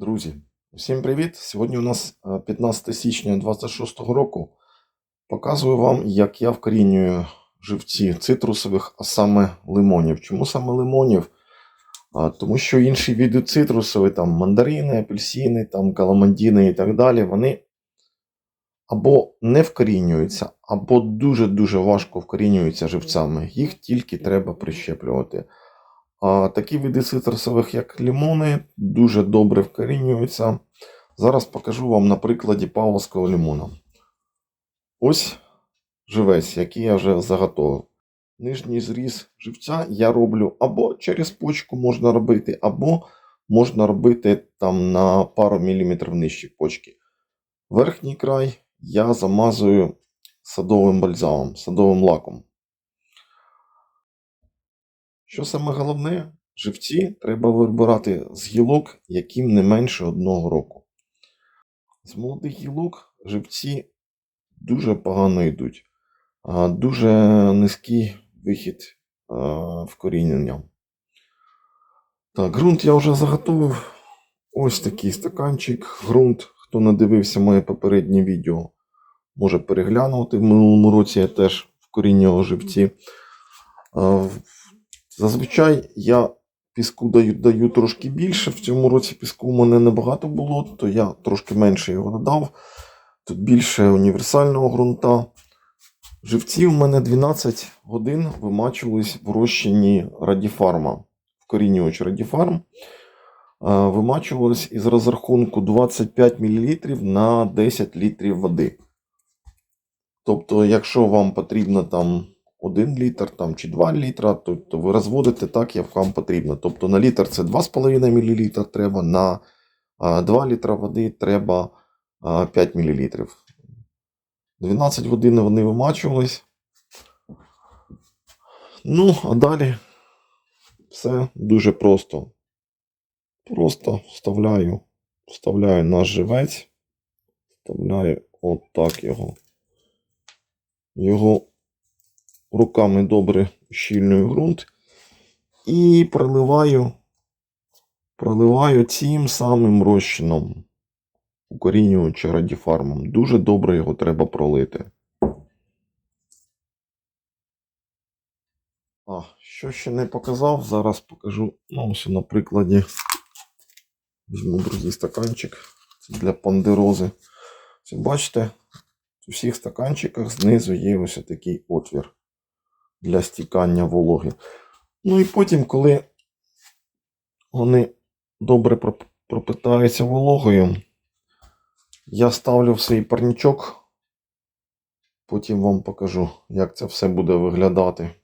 Друзі, всім привіт! Сьогодні у нас е, 15 січня 26 року. Показую вам, як я вкорінюю живці цитрусових, а саме лимонів. Чому саме лимонів? Тому що інші види цитрусові, там мандарини, апельсини, там каламандіни і так далі, вони або не вкорінюються, або дуже-дуже важко вкорінюються живцями. Їх тільки треба прищеплювати. А такі види цитрусових, як лимони, дуже добре вкорінюються. Зараз покажу вам на прикладі павловського лимона. Ось живець, який я вже заготовив. Нижній зріз живця я роблю або через почку можна робити, або можна робити там на пару міліметрів нижче почки. Верхній край я замазую садовим бальзамом, садовим лаком. Що саме головне, живці треба вибирати з гілок, яким не менше одного року. З молодих гілок живці дуже погано йдуть, а, дуже низький вихід а, вкорінення. Так, ґрунт я вже заготовив. Ось такий стаканчик. Ґрунт, хто не дивився моє попереднє відео, може переглянути. В минулому році я теж вкорінював живці. Зазвичай я піску даю, даю трошки більше. В цьому році піску у мене небагато було, то я трошки менше його додав. Тут більше універсального ґрунта. Живці у мене 12 годин вимачувались в розчині радіфарма. Вкорінювач радіфарм. Вимачувались із розрахунку 25 мл на 10 літрів води. Тобто, якщо вам потрібно там 1 літр там, чи 2 літра, то, то ви розводите так, як вам потрібно. Тобто на літр це 2,5 мл треба, на 2 літра води треба 5 мл. 12 годин вони вимачувались. Ну, а далі все дуже просто. Просто вставляю, вставляю наш живець, вставляю отак його. Його руками добре щільною ґрунт і проливаю, проливаю цим самим розчином укорінюючи радіфармом. Дуже добре його треба пролити. А, що ще не показав, зараз покажу. Ну, ось на прикладі. Візьму другий стаканчик. Це для пандерози. Це бачите, у всіх стаканчиках знизу є ось такий отвір для стікання вологи. Ну і потім, коли вони добре пропитаються вологою, я ставлю в свій парнічок. Потім вам покажу, як це все буде виглядати.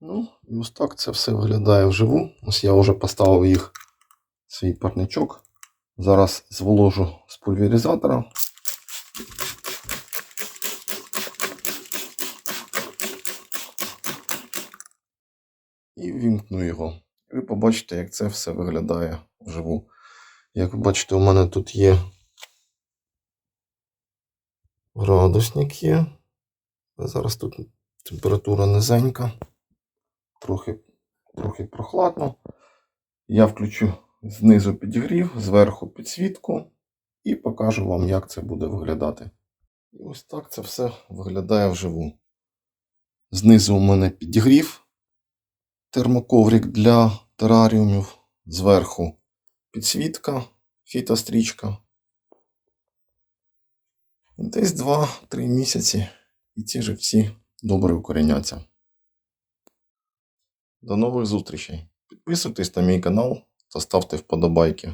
Ну, і ось так це все виглядає вживу. Ось я вже поставив їх свій парничок. Зараз зволожу з пульверизатора. І вімкну його. І ви побачите, як це все виглядає вживу. Як ви бачите, у мене тут є градусник є. Зараз тут температура низенька, трохи, трохи прохладно. Я включу знизу підігрів, зверху підсвітку і покажу вам, як це буде виглядати. І ось так це все виглядає вживу. Знизу у мене підігрів термоковрик для тераріумів. Зверху підсвітка, фітострічка. Десь 2-3 місяці і ці живці добре укореняться. До нових зустрічей. Підписуйтесь на мій канал та ставте вподобайки.